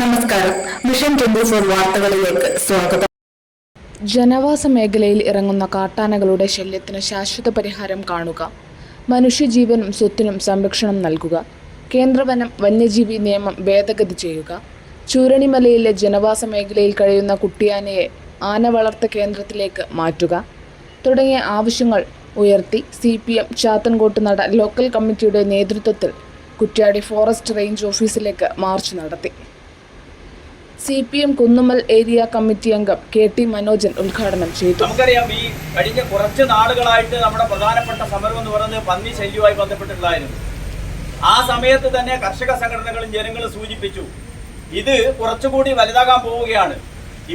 നമസ്കാരം. മിഷൻ വാർത്തകളിലേക്ക് സ്വാഗതം. ജനവാസ മേഖലയിൽ ഇറങ്ങുന്ന കാട്ടാനകളുടെ ശല്യത്തിന് ശാശ്വത പരിഹാരം കാണുക. മനുഷ്യജീവനും സ്വത്തിനും സംരക്ഷണം നൽകുക. കേന്ദ്രവനം വന്യജീവി നിയമം ഭേദഗതി ചെയ്യുക. ചൂരണിമലയിലെ ജനവാസ മേഖലയിൽ കഴിയുന്ന കുട്ടിയാനയെ ആന വളർത്ത കേന്ദ്രത്തിലേക്ക് മാറ്റുക. തുടങ്ങിയ ആവശ്യങ്ങൾ ഉയർത്തി C P M ചാത്തൻകോട്ട് Nada local കമ്മിറ്റിയുടെ നേതൃത്വത്തിൽ കുറ്റ്യാടി ഫോറസ്റ്റ് റേഞ്ച് ഓഫീസിലേക്ക് മാർച്ച് നടത്തി. C P M Kunnummal area committee അംഗം കെ ടി മനോജൻ ഉദ്ഘാടനം ചെയ്തു. നമുക്കറിയാം ഈ കഴിഞ്ഞ കുറച്ച് നാളുകളായിട്ട് നമ്മുടെ പ്രധാനപ്പെട്ട സമരം എന്ന് പറയുന്നത് പന്നി ശല്യവുമായി ബന്ധപ്പെട്ടുള്ളതായിരുന്നു ആ സമയത്ത് തന്നെ കർഷക സംഘടനകളും ജനങ്ങളും സൂചിപ്പിച്ചു ഇത് കുറച്ചുകൂടി വലുതാകാൻ പോവുകയാണ്.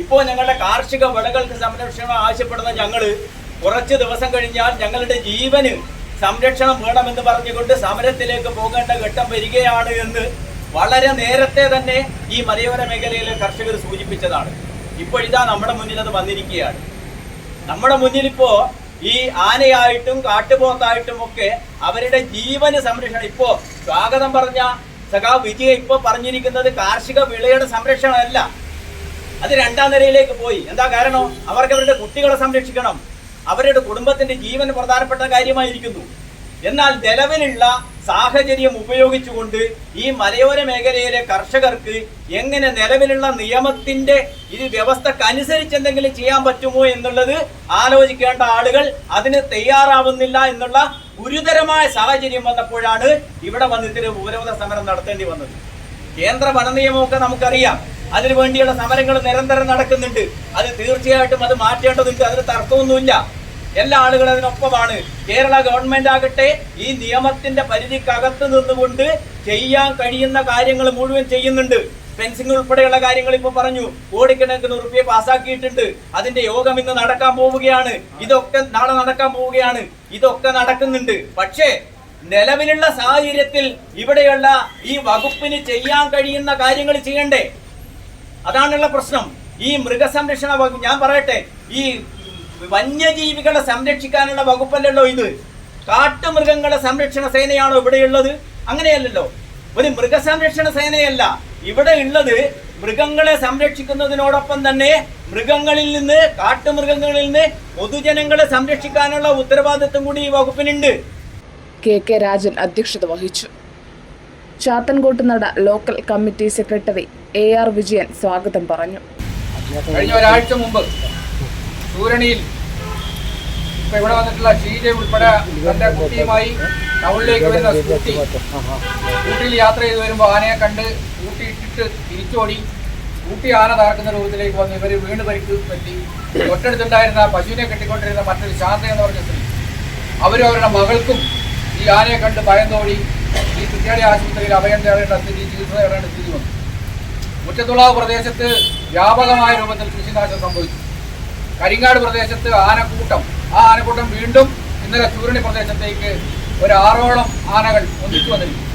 ഇപ്പോൾ ഞങ്ങളുടെ കാർഷിക വിളകൾക്ക് സംരക്ഷണം ആവശ്യപ്പെടുന്ന ഞങ്ങൾ കുറച്ച് ദിവസം കഴിഞ്ഞാൽ ഞങ്ങളുടെ ജീവന് സംരക്ഷണം വേണമെന്ന് പറഞ്ഞുകൊണ്ട് സമരത്തിലേക്ക് പോകേണ്ട ഘട്ടം വരികയാണ് എന്ന് വളരെ നേരത്തെ തന്നെ ഈ മലയോര മേഖലയിലെ കർഷകർ സൂചിപ്പിച്ചതാണ്. ഇപ്പോഴിതാ നമ്മുടെ മുന്നിൽ അത് വന്നിരിക്കുകയാണ്. നമ്മുടെ മുന്നിൽ ഇപ്പോ ഈ ആനയായിട്ടും കാട്ടുപോത്തായിട്ടും ഒക്കെ അവരുടെ ജീവന് സംരക്ഷണം. ഇപ്പോ സ്വാഗതം പറഞ്ഞ സഖാ വിജയ ഇപ്പൊ പറഞ്ഞിരിക്കുന്നത് കാർഷിക വിളയുടെ സംരക്ഷണമല്ല. അത് രണ്ടാം നിരയിലേക്ക് പോയി. എന്താ കാരണം? അവർക്ക് അവരുടെ കുട്ടികളെ സംരക്ഷിക്കണം. അവരുടെ കുടുംബത്തിന്റെ ജീവൻ പ്രധാനപ്പെട്ട കാര്യമായിരിക്കുന്നു. എന്നാൽ നിലവിലുള്ള സാഹചര്യം ഉപയോഗിച്ചുകൊണ്ട് ഈ മലയോര മേഖലയിലെ കർഷകർക്ക് എങ്ങനെ നിലവിലുള്ള നിയമത്തിന്റെ ഇത് വ്യവസ്ഥക്കനുസരിച്ച് എന്തെങ്കിലും ചെയ്യാൻ പറ്റുമോ എന്നുള്ളത് ആലോചിക്കേണ്ട ആളുകൾ അതിന് തയ്യാറാവുന്നില്ല എന്നുള്ള ഗുരുതരമായ സാഹചര്യം വന്നപ്പോഴാണ് ഇവിടെ വന്നിട്ട് ഉപരോധ സമരം നടത്തേണ്ടി വന്നത്. കേന്ദ്ര വനനിയമമൊക്കെ നമുക്കറിയാം. അതിനു വേണ്ടിയുള്ള സമരങ്ങൾ നിരന്തരം നടക്കുന്നുണ്ട്. അത് തീർച്ചയായിട്ടും അത് മാറ്റേണ്ടതുണ്ട്. അതിന് തർക്കമൊന്നുമില്ല. എല്ലാ ആളുകളും അതിനൊപ്പമാണ് കേരള ഗവൺമെന്റ് ആകട്ടെ ഈ നിയമത്തിന്റെ പരിധിക്കകത്ത് നിന്നുകൊണ്ട് ചെയ്യാൻ കഴിയുന്ന കാര്യങ്ങൾ മുഴുവൻ ചെയ്യുന്നുണ്ട്. ഫെൻസിംഗ് ഉൾപ്പെടെയുള്ള കാര്യങ്ങൾ ഇപ്പൊ പറഞ്ഞു. കോടിക്കണക്കിന് റുപ്യ പാസ്സാക്കിയിട്ടുണ്ട്. അതിന്റെ യോഗം ഇന്ന് നടക്കാൻ പോവുകയാണ്. ഇതൊക്കെ നാളെ നടക്കാൻ പോവുകയാണ്. ഇതൊക്കെ നടക്കുന്നുണ്ട്. പക്ഷേ നിലവിലുള്ള സാഹചര്യത്തിൽ ഇവിടെയുള്ള ഈ വകുപ്പിന് ചെയ്യാൻ കഴിയുന്ന കാര്യങ്ങൾ ചെയ്യണ്ടേ? അതാണുള്ള പ്രശ്നം. ഈ മൃഗസംരക്ഷണ വകുപ്പ് ഞാൻ പറയട്ടെ ഈ വന്യജീവികളെ സംരക്ഷിക്കാനുള്ള വകുപ്പല്ലല്ലോ ഇത്. കാട്ടുമൃഗങ്ങളെ സംരക്ഷണ സേനയാണോ ഇവിടെയുള്ളത്? അങ്ങനെയല്ലല്ലോ. ഒരു മൃഗസംരക്ഷണ സേനയല്ല. ഇവിടെ ഉള്ളത് മൃഗങ്ങളെ സംരക്ഷിക്കുന്നതിനോടൊപ്പം തന്നെ മൃഗങ്ങളിൽ നിന്ന് കാട്ടുമൃഗങ്ങളിൽ നിന്ന് പൊതുജനങ്ങളെ സംരക്ഷിക്കാനുള്ള ഉത്തരവാദിത്വം കൂടി ഈ വകുപ്പിനുണ്ട്. കെ കെ രാജൻ അധ്യക്ഷത വഹിച്ചു. Chathankottu Nada local committee secretary A R Vijayan സ്വാഗതം പറഞ്ഞു. കഴിഞ്ഞ ഒരാഴ്ച മുമ്പ് സൂരണിയിൽ ഇപ്പൊ ഇവിടെ വന്നിട്ടുള്ള ഷീജ ഉൾപ്പെടെ തന്റെ കുട്ടിയുമായി ടൗണിലേക്ക് വരുന്ന സ്കൂട്ടി സ്കൂട്ടിയിൽ യാത്ര ചെയ്ത് വരുമ്പോൾ ആനയെ കണ്ട് സ്കൂട്ടി ഇട്ടിട്ട് തിരിച്ചോടി. സ്കൂട്ടി ആന തകർക്കുന്ന രൂപത്തിലേക്ക് വന്ന്. ഇവർ വീണ് പരിക്ക് പറ്റി. തൊട്ടടുത്തുണ്ടായിരുന്ന പശുവിനെ കെട്ടിക്കൊണ്ടിരുന്ന മറ്റൊരു ശാന്ത എന്ന് പറഞ്ഞ സ്ത്രീ. അവരും അവരുടെ മകൾക്കും ഈ ആനയെ കണ്ട് ഭയന്നോടി ഈ കുറ്റ്യാടി ആശുപത്രിയിൽ അഭയം തേടേണ്ട സ്ഥിതി ചികിത്സ തേടേണ്ട സ്ഥിതി വന്നു. മുറ്റത്തുള്ള പ്രദേശത്ത് വ്യാപകമായ രൂപത്തിൽ കൃഷിനാശം സംഭവിച്ചു. കരിങ്ങാട് പ്രദേശത്ത് ആനക്കൂട്ടം. ആ ആനക്കൂട്ടം വീണ്ടും ഇന്നലെ ചൂരണി പ്രദേശത്തേക്ക് ഒരു ആറോളം ആനകൾ ഒന്നിച്ചു വന്നിരിക്കും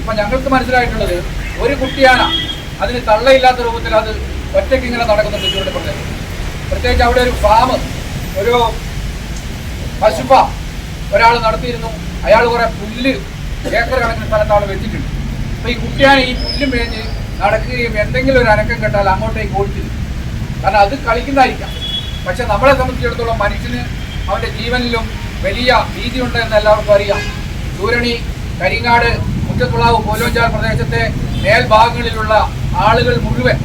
ഇപ്പം ഞങ്ങൾക്ക് മനസ്സിലായിട്ടുള്ളത് ഒരു കുട്ടിയാന അതിന് തള്ളയില്ലാത്ത രൂപത്തിൽ അത് ഒറ്റയ്ക്ക് ഇങ്ങനെ നടക്കുന്നുണ്ട് ചൂരണി പ്രദേശത്ത്. പ്രത്യേകിച്ച് അവിടെ ഒരു ഫാം ഒരു പശുഫ ഒരാൾ നടത്തിയിരുന്നു. അയാൾ കുറെ പുല്ല് ഏക്കർ കണക്കിന് സ്ഥലത്ത് അവിടെ വെച്ചിട്ടുണ്ട്. അപ്പൊ ഈ കുട്ടിയാണ് ഈ പുല്ല് മേഞ്ഞ് നടക്കുകയും എന്തെങ്കിലും ഒരു അനക്കം കെട്ടാൽ അങ്ങോട്ടേക്ക് ഓടിച്ചിരുന്നു കാരണം അത് കളിക്കുന്നതായിരിക്കാം. പക്ഷെ നമ്മളെ സംബന്ധിച്ചിടത്തോളം മനുഷ്യന് അവന്റെ ജീവനിലും വലിയ ഭീതിയുണ്ട് എന്ന് എല്ലാവർക്കും അറിയാം. സൂരണി കരിങ്ങാട് മുറ്റത്തുളാവ് പോലോഞ്ചാൽ പ്രദേശത്തെ മേൽഭാഗങ്ങളിലുള്ള ആളുകൾ മുഴുവൻ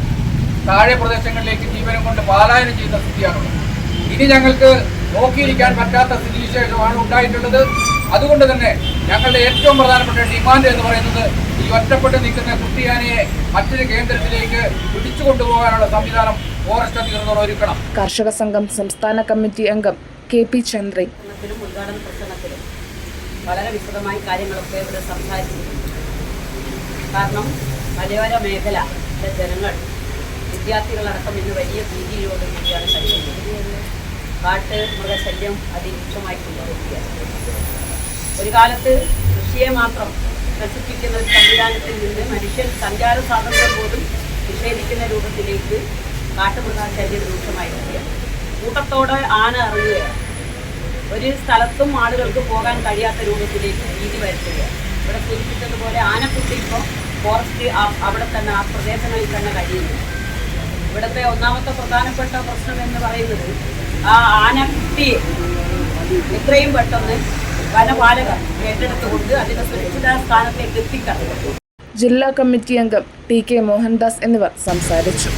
താഴെ പ്രദേശങ്ങളിലേക്ക് ജീവനം കൊണ്ട് പാലായനം ചെയ്യുന്ന സ്ഥിതിയാണുള്ളത്. ഇനി ഞങ്ങൾക്ക് നോക്കിയിരിക്കാൻ പറ്റാത്ത സ്ഥിതിവിശേഷമാണ് ഉണ്ടായിട്ടുള്ളത്. അതുകൊണ്ട് തന്നെ ഞങ്ങളുടെ ഏറ്റവും പ്രധാനപ്പെട്ട ഡിമാൻഡ് എന്ന് പറയുന്നത് ഈ ഒറ്റപ്പെട്ട് നിൽക്കുന്ന കുട്ടിയാനയെ മറ്റൊരു കേന്ദ്രത്തിലേക്ക് പിടിച്ചു കൊണ്ടുപോകാനുള്ള സംവിധാനം ഫോറസ്റ്റ് അധികൃതർ ഒരുക്കണം. കർഷക സംഘം സംസ്ഥാന കമ്മിറ്റി അംഗം കെ പി ചന്ദ്രൻ. ഉദ്ഘാടന പ്രസംഗത്തിലും വളരെ വിശദമായി കാര്യങ്ങളൊക്കെ ഇവിടെ സംസാരിച്ചിരുന്നു കാരണം മലയോര മേഖലയിലെ ജനങ്ങൾ വിദ്യാർത്ഥികളടക്കം ഇന്ന് വലിയ ഭീതിയിലോട് കൂടിയാണ് കഴിയുന്നത് കാട്ട് മൃഗശല്യം അതിരൂക്ഷമായി കൊണ്ടുവരികയാണ്. ഒരു കാലത്ത് കൃഷിയെ മാത്രം നശിപ്പിക്കുന്ന ഒരു സംവിധാനത്തിൽ നിന്ന് മനുഷ്യൻ സഞ്ചാര സ്വാതന്ത്ര്യം പോലും നിഷേധിക്കുന്ന രൂപത്തിലേക്ക് കാട്ടുമൃഗശല്യം രൂക്ഷമായിരിക്കുകയാണ്. കൂട്ടത്തോടെ ആന ഇറങ്ങുകയാണ്. ഒരു സ്ഥലത്തും ആളുകൾക്ക് പോകാൻ കഴിയാത്ത രൂപത്തിലേക്ക് രീതി വരുത്തുകയാണ്. ഇവിടെ സൂചിപ്പിച്ചതുപോലെ ആനക്കുട്ടി ഇപ്പോൾ ഫോറസ്റ്റ് അവിടെ തന്നെ ആ പ്രദേശങ്ങളിൽ തന്നെ കഴിയുന്നു. ഇവിടുത്തെ ഒന്നാമത്തെ പ്രധാനപ്പെട്ട പ്രശ്നം എന്ന് പറയുന്നത് ആ ആനക്കുട്ടി എത്രയും പെട്ടെന്ന് വനപാലകർ ഏറ്റെടുത്തുകൊണ്ട് അതിന്റെ സുരക്ഷിത സ്ഥാനത്തേക്ക് എത്തിക്കണം. ജില്ലാ കമ്മിറ്റി അംഗം ടി കെ മോഹൻദാസ് എന്നിവർ സംസാരിച്ചു.